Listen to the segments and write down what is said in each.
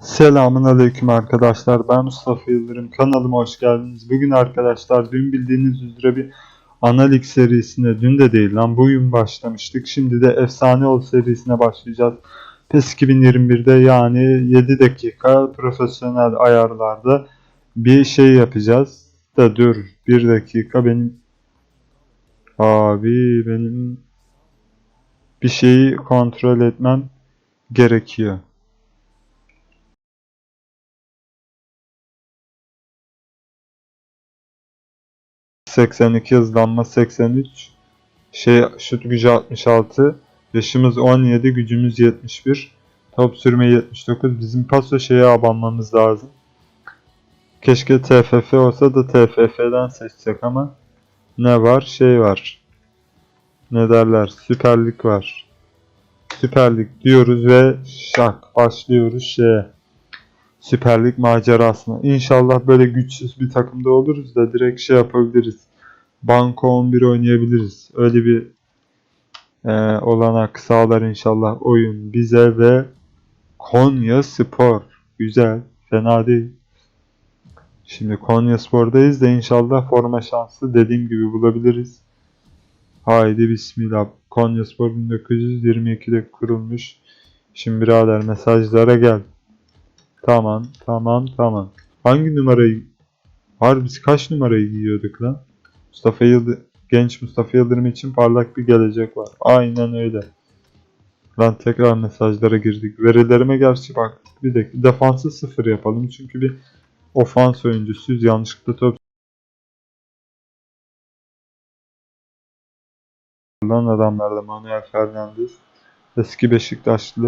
Selamun Aleyküm arkadaşlar. Ben Mustafa Yıldırım. Kanalıma hoş geldiniz. Bugün arkadaşlar dün bildiğiniz üzere bir Analik serisine dün de değil lan bugün başlamıştık. Şimdi de Efsane Ol serisine başlayacağız. PES 2021'de yani 7 dakika profesyonel ayarlarda bir şey yapacağız. Da dur 1 dakika benim abi benim bir şeyi kontrol etmem gerekiyor. 82 hızlanma 83 şey şut gücü 66 yaşımız 17 gücümüz 71 top sürme 79 bizim paso şeye abanmamız lazım. Keşke TFF olsa da TFF'den seçsek ama ne var? Şey var. Ne derler? Süper Lig var. Süper Lig diyoruz ve şak başlıyoruz şeye Süper Lig macerasına. İnşallah böyle güçsüz bir takımda oluruz da direkt şey yapabiliriz. Banko 11 oynayabiliriz. Öyle bir e, olanak sağlar inşallah oyun bize ve Konya Spor. Güzel. Fena değil. Şimdi Konya Spor'dayız da inşallah forma şansı dediğim gibi bulabiliriz. Haydi bismillah. Konya Spor 1922'de kurulmuş. Şimdi birader mesajlara gel. Tamam, tamam, tamam. Hangi numarayı? Harbi biz kaç numarayı giyiyorduk lan? Mustafa Yıldırım, genç Mustafa Yıldırım için parlak bir gelecek var. Aynen öyle. Lan tekrar mesajlara girdik. Verilerime gerçi baktık. Bir dakika. Defansı sıfır yapalım. Çünkü bir ofans oyuncusuyuz. Yanlışlıkla top lan adamlarda Manuel Fernandes. Eski Beşiktaşlı.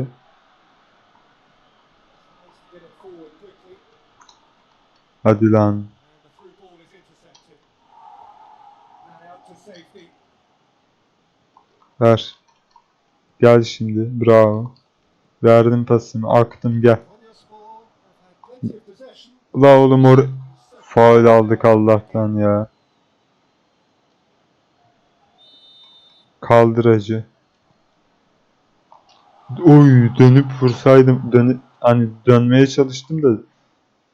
Get it forward quickly. Hadi lan. And the through ball is intercepted. And out to safety. Ver. Gel şimdi. Bravo. Verdim pasımı. Aktım gel. Ula oğlum or faul aldık Allah'tan ya. Kaldıracı. Oy dönüp vursaydım dönüp hani dönmeye çalıştım da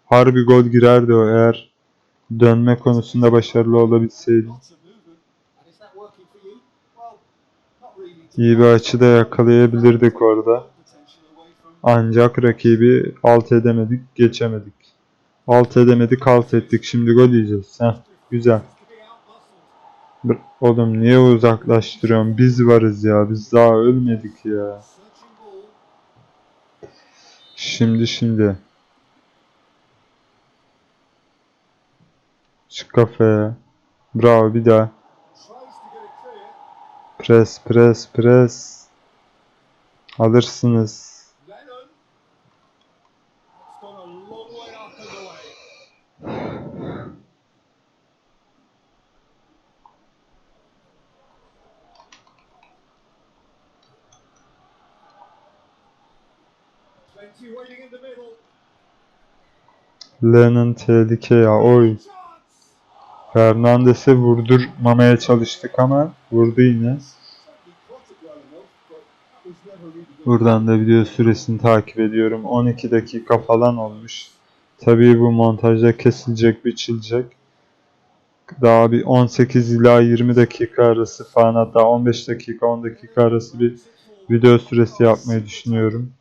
harbi gol girerdi o eğer dönme konusunda başarılı really. İyi bir açıda yakalayabilirdik orada. Ancak rakibi alt edemedik, geçemedik. Alt edemedik, alt ettik. Şimdi gol yiyeceğiz. Heh, güzel. Oğlum niye uzaklaştırıyorsun? Biz varız ya. Biz daha ölmedik ya. Şimdi şimdi. Çık kafaya. Bravo bir daha. Pres pres pres. Alırsınız. Lennon tehlike ya. Oy. Fernandes'e vurdurmamaya çalıştık ama vurdu yine. Buradan da video süresini takip ediyorum. 12 dakika falan olmuş. Tabii bu montajda kesilecek, biçilecek. Daha bir 18 ila 20 dakika arası falan hatta 15 dakika 10 dakika arası bir video süresi yapmayı düşünüyorum.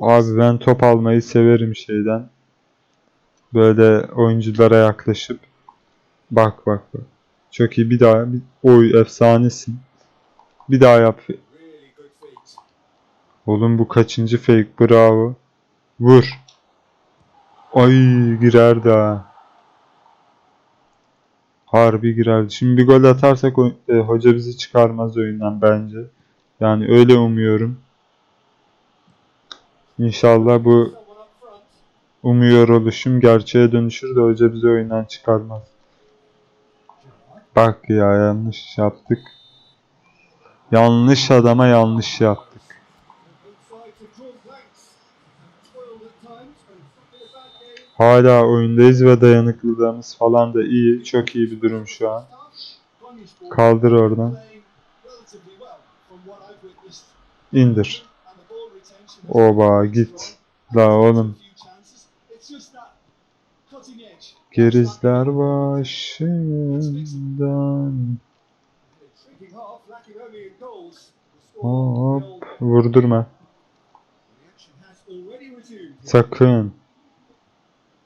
Abi ben top almayı severim şeyden. Böyle oyunculara yaklaşıp bak bak bak. Çok iyi bir daha bir oy efsanesin. Bir daha yap. Oğlum bu kaçıncı fake bravo. Vur. Ay girer daha. Harbi girerdi. Şimdi bir gol atarsak e, hoca bizi çıkarmaz oyundan bence. Yani öyle umuyorum. İnşallah bu. Umuyor oluşum gerçeğe dönüşür de hoca bizi oyundan çıkarmaz. Bak ya yanlış yaptık. Yanlış adama yanlış yaptık. Hala oyundayız ve dayanıklılığımız falan da iyi. Çok iyi bir durum şu an. Kaldır oradan. İndir. Oba git. La oğlum. Gerizler başından. Hop. Vurdurma. Sakın.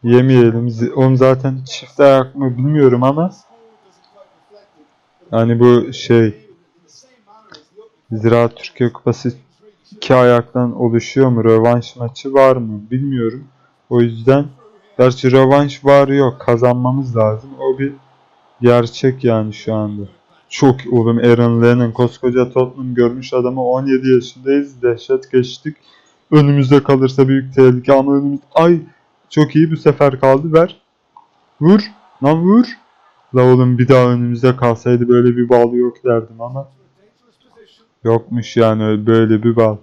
Yemeyelim. Oğlum zaten çift ayak mı bilmiyorum ama hani bu şey Ziraat Türkiye Kupası iki ayaktan oluşuyor mu? Rövanş maçı var mı? Bilmiyorum. O yüzden gerçi rövanş var yok. Kazanmamız lazım. O bir gerçek yani şu anda. Çok oğlum Aaron Lennon koskoca Tottenham görmüş adamı 17 yaşındayız. Dehşet geçtik. Önümüzde kalırsa büyük tehlike ama önümüz... Ay çok iyi bu sefer kaldı. Ver. Vur. Lan vur. La oğlum bir daha önümüzde kalsaydı böyle bir bal yok derdim ama. Yokmuş yani öyle- böyle bir bal.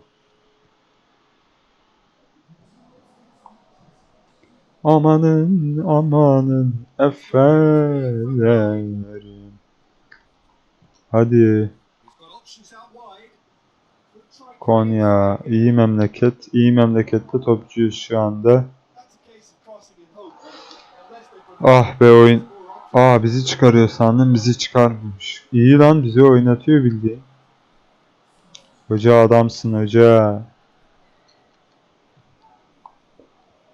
Amanın amanın efendim. Hadi Konya iyi memleket. iyi memlekette topçuyuz şu anda. Ah be oyun. Aa bizi çıkarıyor sandım bizi çıkarmıyormuş. İyi lan bizi oynatıyor bildiğin. Hoca adamsın hoca.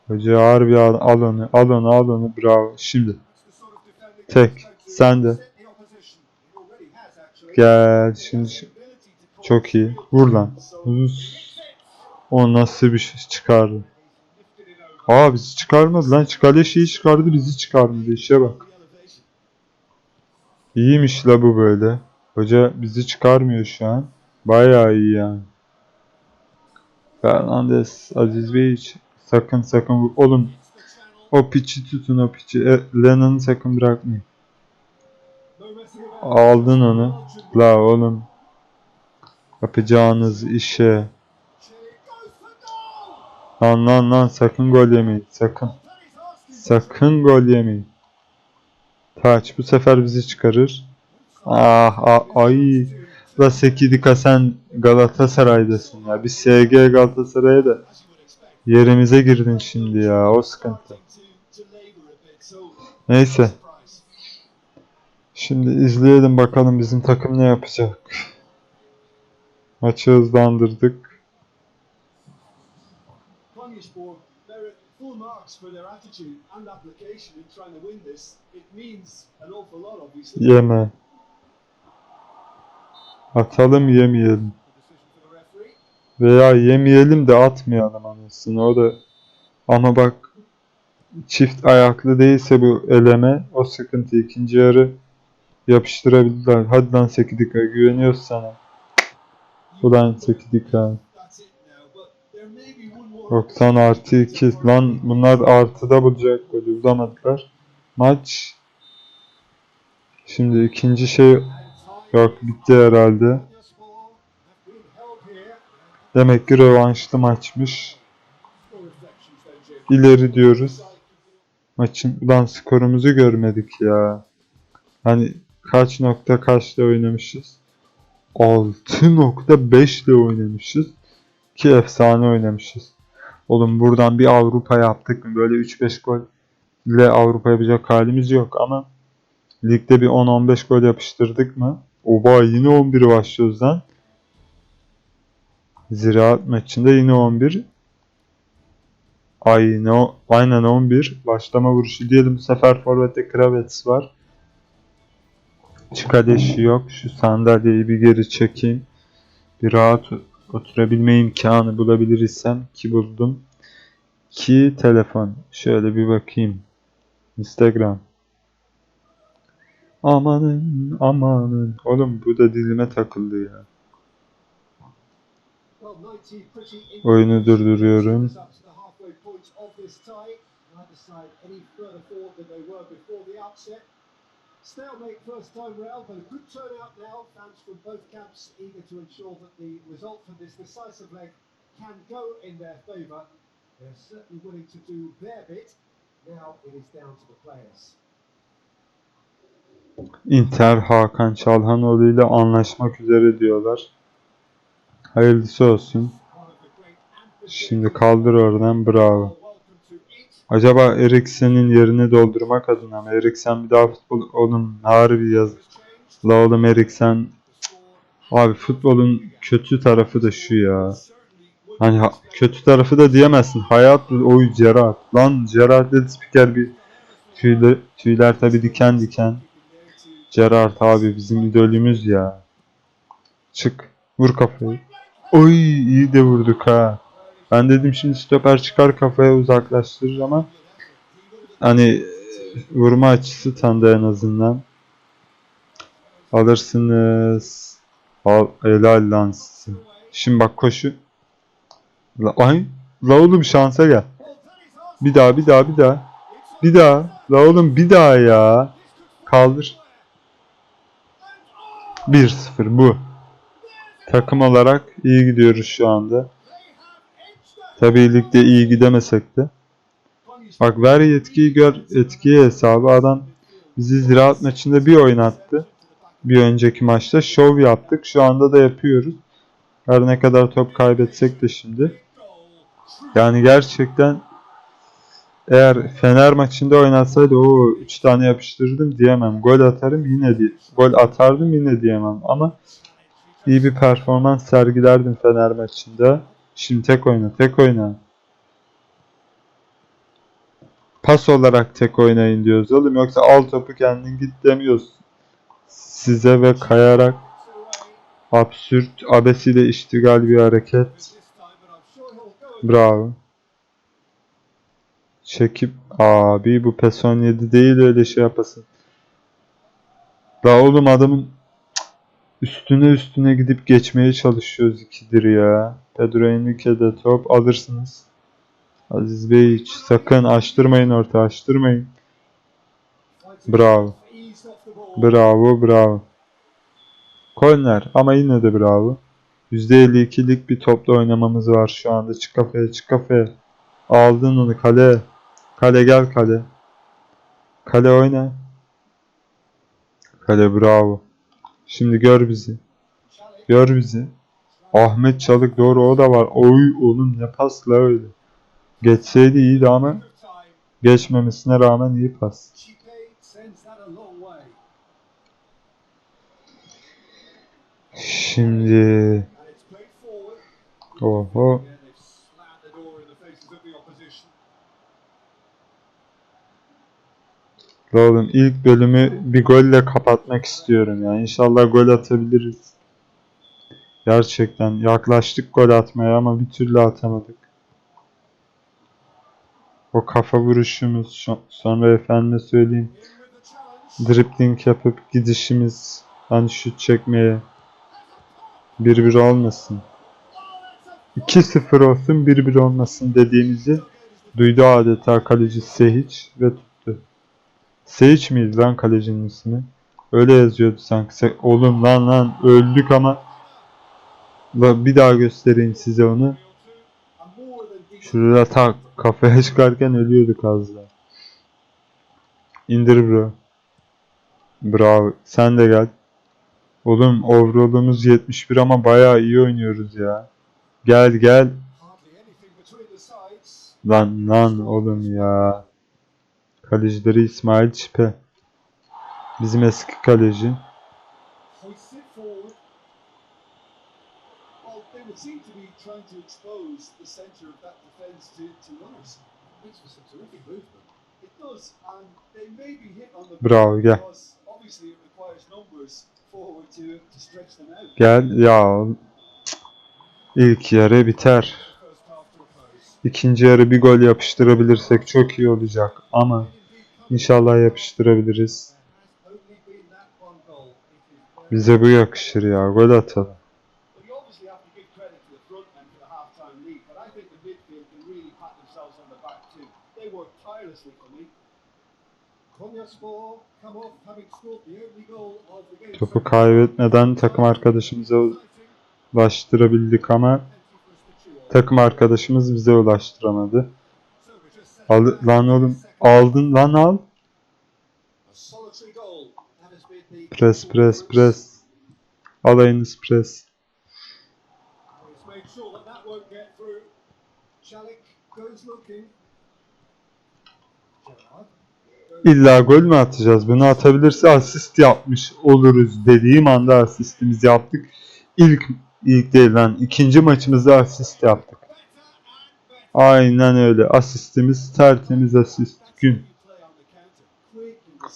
Hoca harbi al, al onu al onu al onu bravo. Şimdi Tek, sen de. Gel, şimdi çok iyi. Vur lan. O nasıl bir şey çıkardı. Aa bizi çıkarmadı lan. Çıkale şeyi çıkardı bizi çıkarmadı. İşe bak. İyiymiş la bu böyle. Hoca bizi çıkarmıyor şu an. Bayağı iyi yani. Fernandes, Aziz Bey hiç sakın sakın oğlum o piçi tutun o piçi. E, Lennon'ı sakın bırakmayın. Aldın onu. La oğlum. Yapacağınız işe. Lan lan lan sakın gol yemeyin. Sakın. Sakın gol yemeyin. Taç bu sefer bizi çıkarır. Ah, ah ay. La Sekidika sen Galatasaray'dasın ya. Bir SG Galatasaray'a da yerimize girdin şimdi ya. O sıkıntı. Neyse. Şimdi izleyelim bakalım bizim takım ne yapacak. Maçı hızlandırdık. Yeme. Atalım yemeyelim. Veya yemeyelim de atmayalım anasını. O da ama bak çift ayaklı değilse bu eleme o sıkıntı. ikinci yarı yapıştırabilirler. Hadi lan Sekidika güveniyoruz sana. Ulan Sekidika. That's it now, but there may be one more. 90 artı 2. Lan bunlar artıda bulacak golü bulamadılar. Maç. Şimdi ikinci şey yok bitti herhalde. Demek ki rövanşlı maçmış. İleri diyoruz. Maçın ulan skorumuzu görmedik ya. Hani kaç nokta kaçla oynamışız? 6.5 ile oynamışız. Ki efsane oynamışız. Oğlum buradan bir Avrupa yaptık mı? Böyle 3-5 gol ile Avrupa yapacak halimiz yok ama ligde bir 10-15 gol yapıştırdık mı? Oba yine 11 başlıyoruz lan. Ziraat maçında yine 11. Aynen, aynen 11. Başlama vuruşu diyelim. Bu sefer forvette Kravets var. Çıkadeşi yok. Şu sandalyeyi bir geri çekeyim. Bir rahat oturabilme imkanı bulabilirsem ki buldum. Ki telefon. Şöyle bir bakayım. Instagram. Amanın amanın. Oğlum bu da dilime takıldı ya. Well, 90 pretty Oyunu durduruyorum. This tie. Neither side any further forward than they were before the outset. Stalemate first time round, but a good turnout now. Fans from both camps eager to ensure that the result from this decisive leg can go in their favour. They're certainly willing to do their bit. Now it is down to the players. Inter Hakan Çalhanoğlu ile anlaşmak üzere diyorlar. Hayırlısı olsun. Şimdi kaldır oradan bravo. Acaba Eriksen'in yerini doldurmak adına mı? Eriksen bir daha futbol oğlum harbi yaz. La oğlum Eriksen abi futbolun kötü tarafı da şu ya. Hani ha- kötü tarafı da diyemezsin. Hayat oy Gerrard. Lan Gerrard dedi spiker bir tüyler, tüyler tabi diken diken. Gerrard abi bizim idolümüz ya. Çık. Vur kafayı. Oy iyi de vurduk ha. Ben dedim şimdi stoper çıkar kafaya uzaklaştırır ama hani vurma açısı tanıdı en azından. Alırsınız. Al, helal lan size. Şimdi bak koşu. La, ay, la oğlum şansa gel. Bir daha bir daha bir daha. Bir daha. La oğlum bir daha ya. Kaldır. 1-0 bu. Takım olarak iyi gidiyoruz şu anda. Tabii ligde iyi gidemesek de. Bak ver yetkiyi gör etkiyi hesabı adam bizi ziraat maçında bir oynattı. Bir önceki maçta şov yaptık. Şu anda da yapıyoruz. Her ne kadar top kaybetsek de şimdi. Yani gerçekten eğer Fener maçında oynatsaydı o 3 tane yapıştırdım diyemem. Gol atarım yine diye. Gol atardım yine diyemem ama iyi bir performans sergilerdim Fener maçında. Şimdi tek oyna, tek oyna. Pas olarak tek oynayın diyoruz oğlum. Yoksa al topu kendin git demiyoruz. Size ve kayarak absürt, abesiyle iştigal bir hareket. Bravo. Çekip abi bu PES 17 değil öyle şey yapasın. La oğlum adamın üstüne üstüne gidip geçmeye çalışıyoruz ikidir ya. Pedro Henrique'de top alırsınız. Aziz Bey hiç sakın açtırmayın orta açtırmayın. Bravo. Bravo bravo. Korner ama yine de bravo. %52'lik bir topla oynamamız var şu anda. Çık kafaya çık kafaya. Aldın onu kale. Kale gel kale. Kale oyna. Kale bravo. Şimdi gör bizi. Gör bizi. Ahmet Çalık doğru o da var. Oy oğlum ne pasla öyle. Geçseydi iyiydi ama geçmemesine rağmen iyi pas. Şimdi oho Oğlum ilk bölümü bir golle kapatmak istiyorum ya. İnşallah gol atabiliriz. Gerçekten yaklaştık gol atmaya ama bir türlü atamadık. O kafa vuruşumuz şu- sonra efendime söyleyeyim dribbling yapıp gidişimiz hani şut çekmeye 1-1 olmasın. 2-0 olsun 1-1 olmasın dediğimizi duydu adeta kaleci Sehiç ve Sehiç miydi lan kalecinin ismi? Öyle yazıyordu sanki. Oğlum lan lan öldük ama bir daha göstereyim size onu. Şurada tak kafaya çıkarken ölüyorduk az daha. İndir bro. Bravo. Sen de gel. Oğlum overall'umuz 71 ama bayağı iyi oynuyoruz ya. Gel gel. Lan lan oğlum ya. Kalecileri İsmail Çipe. Bizim eski kaleci. Bravo, gel. Gel ya. İlk yarı biter. İkinci yarı bir gol yapıştırabilirsek çok iyi olacak ama inşallah yapıştırabiliriz. Bize bu yakışır ya. Gol atalım. Topu kaybetmeden takım arkadaşımıza ulaştırabildik ama takım arkadaşımız bize ulaştıramadı. Al, lan oğlum aldın lan al. Pres pres pres. Alayınız pres. İlla gol mü atacağız? Bunu atabilirse asist yapmış oluruz dediğim anda asistimizi yaptık. İlk ilk değil lan ikinci maçımızda asist yaptık. Aynen öyle. Asistimiz tertemiz asist. Gün.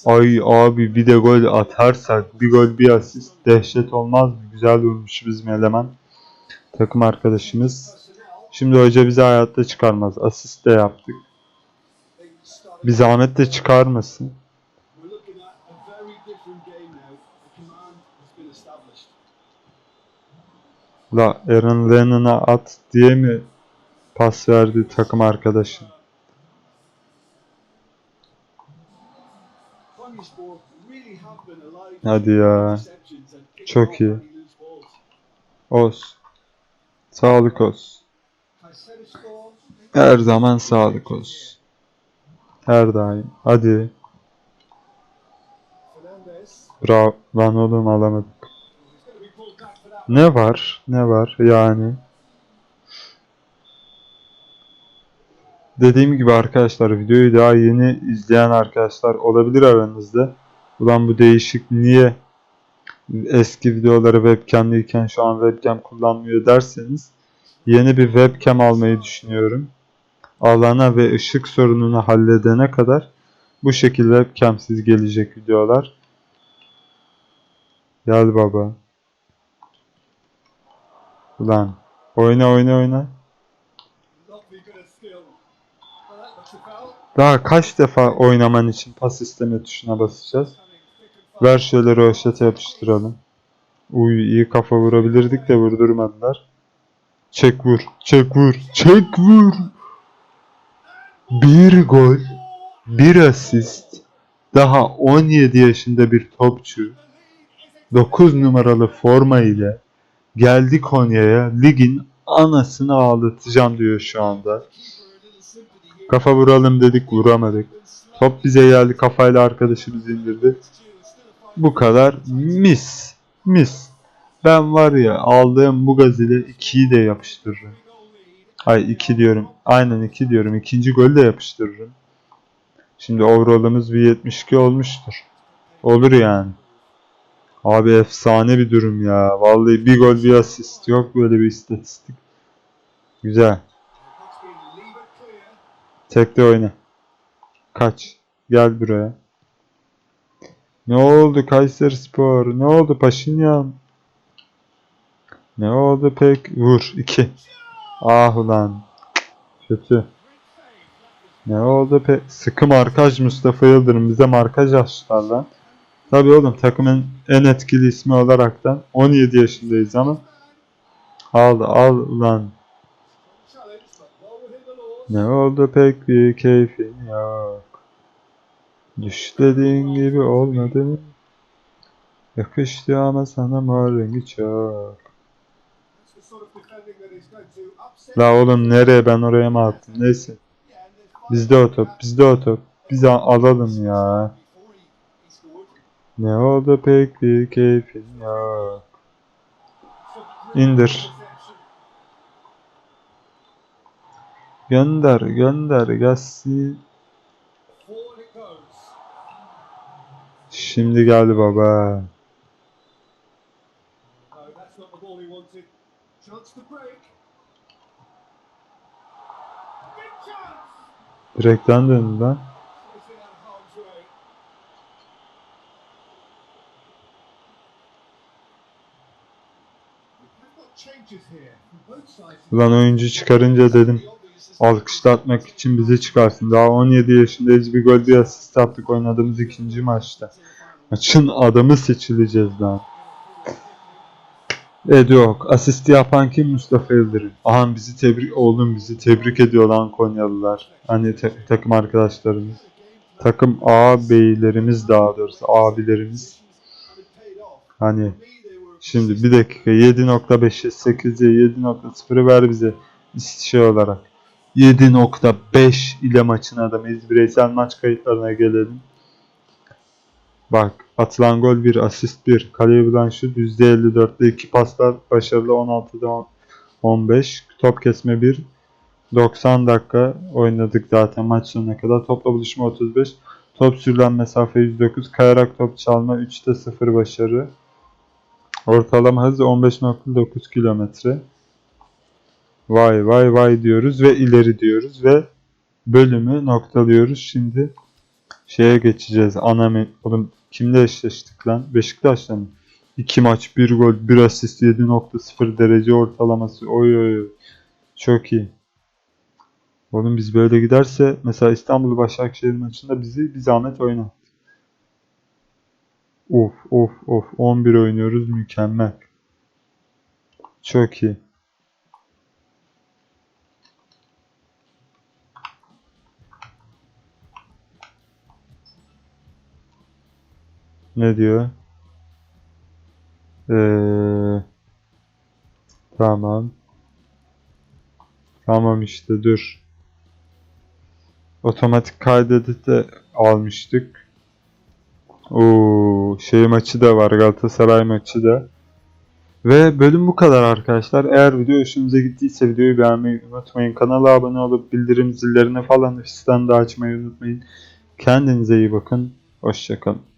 Ay abi bir de gol atarsak bir gol bir asist dehşet olmaz mı? Güzel vurmuş bizim eleman. Takım arkadaşımız. Şimdi hoca bizi hayatta çıkarmaz. Asist de yaptık. Bir zahmet de çıkarmasın. La Aaron Lennon'a at diye mi pas verdi takım arkadaşı? Hadi ya. Çok iyi. Olsun. Sağlık olsun. Her zaman sağlık olsun. Her daim. Hadi. Bravo. Lan oğlum alamadık. Ne var? Ne var? Yani. Dediğim gibi arkadaşlar videoyu daha yeni izleyen arkadaşlar olabilir aranızda. Ulan bu değişik niye eski videoları webcam'liyken şu an webcam kullanmıyor derseniz yeni bir webcam almayı düşünüyorum. Alana ve ışık sorununu halledene kadar bu şekilde webcamsiz gelecek videolar. Gel baba. Ulan oyna oyna oyna. Not be good at skill. Well, that looks a foul. Daha kaç defa oynaman için pas isteme tuşuna basacağız? Ver şöyle roşete yapıştıralım. Uy iyi kafa vurabilirdik de vurdurmadılar. Çek vur, çek vur, çek vur. Bir gol, bir asist. Daha 17 yaşında bir topçu. 9 numaralı forma ile geldi Konya'ya ligin anasını ağlatacağım diyor şu anda. Kafa vuralım dedik vuramadık. Top bize geldi kafayla arkadaşımız indirdi. Bu kadar mis. Mis. Ben var ya aldığım bu gaz ile 2'yi de yapıştırırım. Ay 2 diyorum. Aynen 2 diyorum. İkinci golü de yapıştırırım. Şimdi overall'ımız bir 72 olmuştur. Olur yani. Abi efsane bir durum ya. Vallahi bir gol bir asist. Yok böyle bir istatistik. Güzel. Tekte oyna. Kaç. Gel buraya. Ne oldu Kayserispor? Ne oldu Paşinyan? Ne oldu pek? Vur. 2. Ah ulan. Kötü. Ne oldu pek? Sıkı markaj Mustafa Yıldırım. Bize markaj açtılar lan. Tabii oğlum takımın en etkili ismi olaraktan 17 yaşındayız ama al al lan. Ne oldu pek bir keyfin yok. Düş dediğin gibi olmadı mı? Yakıştı ama sana mor rengi çok. La oğlum nereye ben oraya mı attım? Neyse. Bizde o top. Bizde o top. Biz al- alalım ya. Ne oldu pek bir keyfin yok. İndir. Gönder gönder gelsin. Şimdi geldi baba. Direkten döndü lan. Ulan oyuncu çıkarınca dedim. Alkışlatmak için bizi çıkarsın. Daha 17 yaşındayız. Bir gol bir asist attık oynadığımız ikinci maçta. Maçın adamı seçileceğiz. Evet yok. Asisti yapan kim? Mustafa Yıldırım. Aha bizi tebrik oğlum bizi tebrik ediyor lan Konyalılar. Hani te- takım arkadaşlarımız. Takım ağabeylerimiz daha doğrusu abilerimiz. Hani şimdi bir dakika 7.5'e 8'e 7.0'ı ver bize şey olarak. 7.5 ile maçın adamıyız. Bireysel maç kayıtlarına gelelim. Bak atılan gol 1, asist 1. Kaleye bulan şut %54'te 2 paslar başarılı 16'da 15. Top kesme 1. 90 dakika oynadık zaten maç sonuna kadar. Topla buluşma 35. Top sürülen mesafe 109. Kayarak top çalma 3'te 0 başarı. Ortalama hız 15.9 kilometre. Vay vay vay diyoruz ve ileri diyoruz ve bölümü noktalıyoruz. Şimdi şeye geçeceğiz. Ana men- Oğlum kimle eşleştik lan? Beşiktaş'la mı? 2 maç 1 gol 1 asist 7.0 derece ortalaması. Oy oy oy. Çok iyi. Oğlum biz böyle giderse mesela İstanbul Başakşehir maçında bizi bir zahmet oyna. Of of of 11 oynuyoruz mükemmel. Çok iyi. Ne diyor? Ee, tamam. Tamam işte dur. Otomatik kaydedip de almıştık. Oo, şey maçı da var Galatasaray maçı da. Ve bölüm bu kadar arkadaşlar. Eğer video hoşunuza gittiyse videoyu beğenmeyi unutmayın. Kanala abone olup bildirim zillerini falan üstten de açmayı unutmayın. Kendinize iyi bakın. Hoşçakalın.